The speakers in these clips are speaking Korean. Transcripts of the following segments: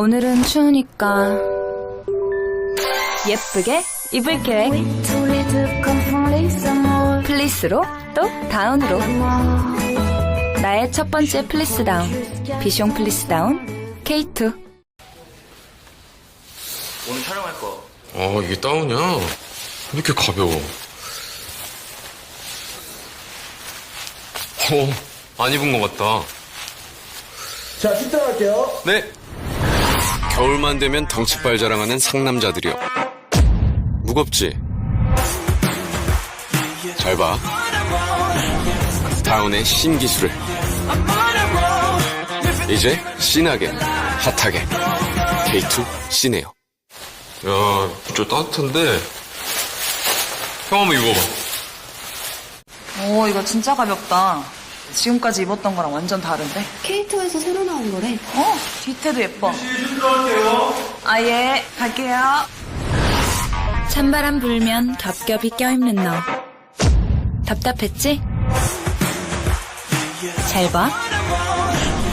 오늘은 추우니까 예쁘게 les amours. 플리스로 또 다운으로. 나의 첫 번째 플리스 다운. 비숑 플리스 다운 K2. 오늘 촬영할 거. 아, 이게 다운이야? 왜 이렇게 가벼워? 어, 안 입은 것 같다. 자, 식사할게요. 네. 겨울만 되면 덩치빨 자랑하는 상남자들이여. 무겁지? 잘 봐. 다운의 신기술을. 이제 신하게, 핫하게. K2 신에요. 야, 진짜 따뜻한데. 형 한번 입어봐. 오, 이거 진짜 가볍다. 지금까지 입었던 거랑 완전 다른데? K2에서 새로 나온 거래. 어, 뒤태도 예뻐. 아, 예, 갈게요. 찬바람 불면 겹겹이 껴입는 너. 답답했지? 잘 봐.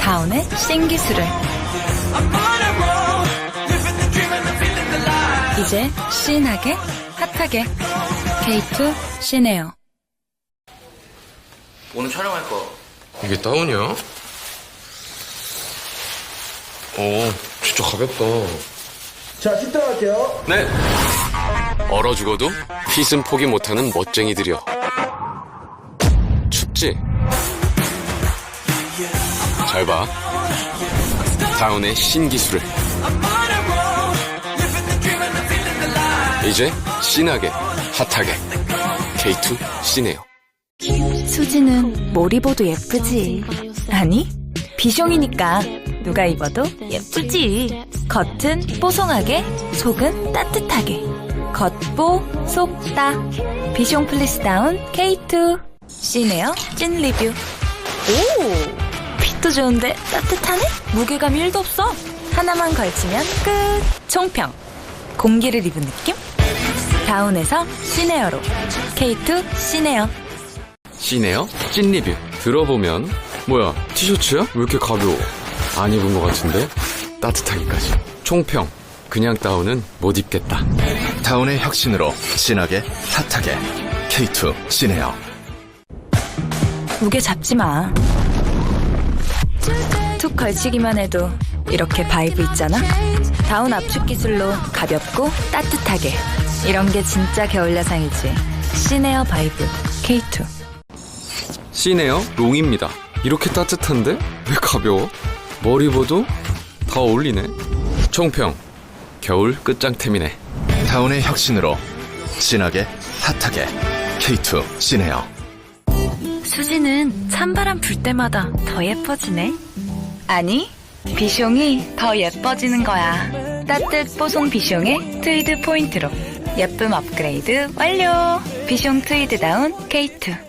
다운의 신기술을. 이제 신하게, 핫하게. K2 신에요. 오늘 촬영할 거. 이게 다운이야? 어, 진짜 가볍다. 자, 식사할게요. 네. 얼어 죽어도 핏은 포기 못하는 멋쟁이들이여. 춥지? 잘 봐. 다운의 신기술을. 이제 신하게, 핫하게. K2 신에요. 수지는 뭘 입어도 예쁘지. 아니, 비숑이니까 누가 입어도 예쁘지. 겉은 뽀송하게, 속은 따뜻하게. 겉보, 속따. 비숑 플리스 다운 K2. 시네어 찐 리뷰. 오! 핏도 좋은데 따뜻하네? 무게감 1도 없어. 하나만 걸치면 끝. 총평. 공기를 입은 느낌? 다운에서 시네어로. K2 시네어. 시네요? 찐 리뷰. 들어보면 뭐야 티셔츠야? 왜 이렇게 가벼워? 안 입은 것 같은데? 따뜻하기까지. 총평. 그냥 다운은 못 입겠다. 다운의 혁신으로 진하게 핫하게 K2 시네어 무게 잡지 마. 툭 걸치기만 해도 이렇게 바이브 있잖아. 다운 압축 기술로 가볍고 따뜻하게. 이런 게 진짜 겨울 야상이지. 시네어 바이브 K2. 시네어 롱입니다. 이렇게 따뜻한데? 왜 가벼워? 뭘 입어도 다 어울리네. 총평. 겨울 끝장템이네. 다운의 혁신으로 진하게 핫하게 K2 시네어 수지는 찬바람 불 때마다 더 예뻐지네. 아니, 비숑이 더 예뻐지는 거야. 따뜻 뽀송 비숑의 트위드 포인트로. 예쁨 업그레이드 완료. 비숑 트위드 다운 K2.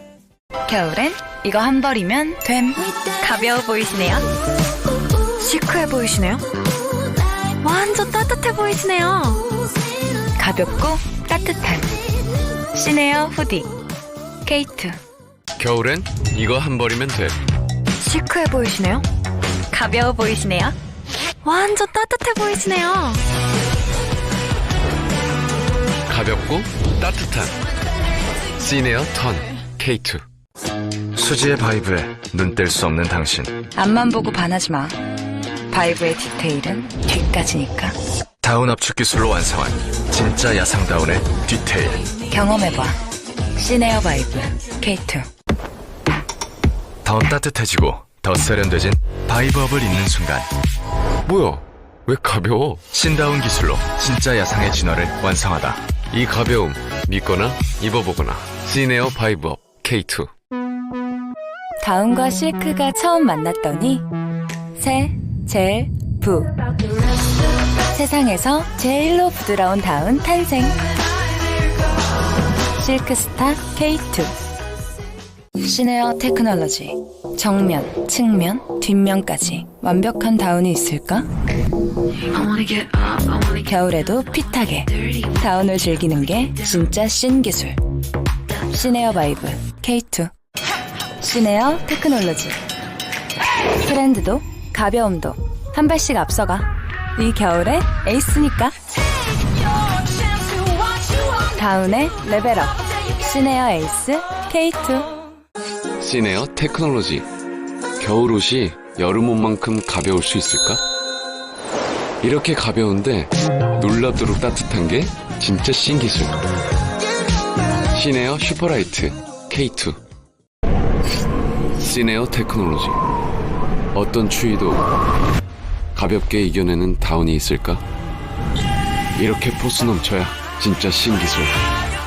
겨울엔 이거 한 벌이면 됨. 가벼워 보이시네요. 시크해 보이시네요. 완전 따뜻해 보이시네요. 가볍고 따뜻한 시네어 후디 K2. 겨울엔 이거 한 벌이면 돼. 시크해 보이시네요. 가벼워 보이시네요. 완전 따뜻해 보이시네요. 가볍고 따뜻한 시네어 턴 K2. 수지의 바이브에 눈 뗄 수 없는 당신 앞만 보고 반하지 마. 바이브의 디테일은 뒤까지니까. 다운 압축 기술로 완성한 진짜 야상다운의 디테일 경험해봐. 시네어 바이브 K2. 더 따뜻해지고 더 세련되진 바이브업을 입는 순간 뭐야? 왜 가벼워? 신다운 기술로 진짜 야상의 진화를 완성하다 이 가벼움 믿거나 입어보거나 시네어 바이브업 K2. 다운과 실크가 처음 만났더니 새, 젤, 부. 세상에서 제일로 부드러운 다운 탄생. 실크스타 K2. 시네어 테크놀로지. 정면, 측면, 뒷면까지 완벽한 다운이 있을까? 겨울에도 핏하게 다운을 즐기는 게 진짜 신 기술. 시네어 바이브 K2. 시네어 테크놀로지. 트렌드도 가벼움도 한 발씩 앞서가. 이 겨울에 에이스니까. 다운의 레벨업. 시네어 에이스 K2. 시네어 테크놀로지. 겨울 옷이 여름 옷만큼 가벼울 수 있을까? 이렇게 가벼운데 놀랍도록 따뜻한 게 진짜 신기술. 시네어 슈퍼라이트 K2. 시네어 테크놀로지. 어떤 추위도 가볍게 이겨내는 다운이 있을까? 이렇게 포스 넘쳐야 진짜 신기술.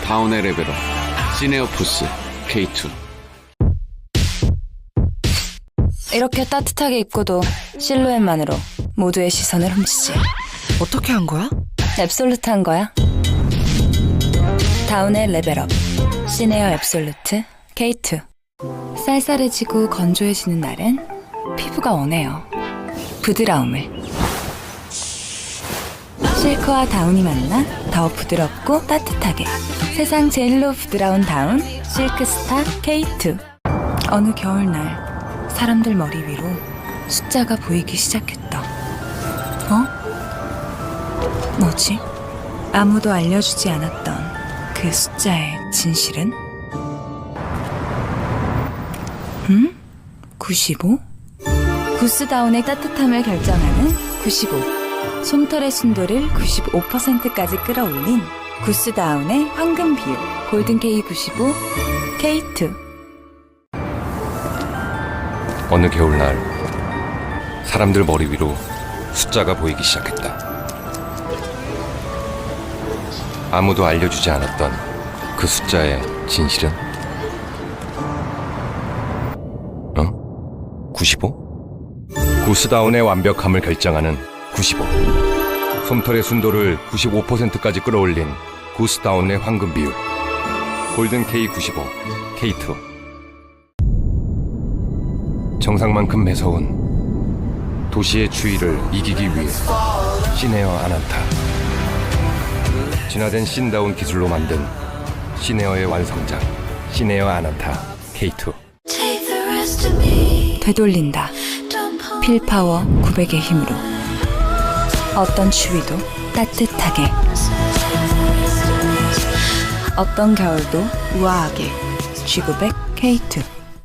다운의 레벨업. 시네어 포스 K2. 이렇게 따뜻하게 입고도 실루엣만으로 모두의 시선을 훔치지. 어떻게 한 거야? 앱솔루트한 거야. 다운의 레벨업. 시네어 앱솔루트 K2. 쌀쌀해지고 건조해지는 날엔 피부가 원해요. 부드러움을. 실크와 다운이 만나 더 부드럽고 따뜻하게. 세상 제일로 부드러운 다운 실크스타 K2. 어느 겨울날 사람들 머리 위로 숫자가 보이기 시작했다. 어? 뭐지? 아무도 알려주지 않았던 그 숫자의 진실은? 음? 95? 구스다운의 따뜻함을 결정하는 95. 솜털의 순도를 95%까지 끌어올린 구스다운의 황금 비율 골든 K95 K2. 어느 겨울날 사람들 머리 위로 숫자가 보이기 시작했다. 아무도 알려주지 않았던 그 숫자의 진실은? 95? 구스다운의 완벽함을 결정하는 95. 솜털의 순도를 95%까지 끌어올린 구스다운의 황금 비율. 골든 K95, K2. 정상만큼 매서운 도시의 추위를 이기기 위해 시네어 아난타 진화된 신다운 기술로 만든 시네어의 완성작 시네어 아난타 K2 되돌린다. 필파워 900의 힘으로. 어떤 추위도 따뜻하게. 어떤 겨울도 우아하게. G900 K2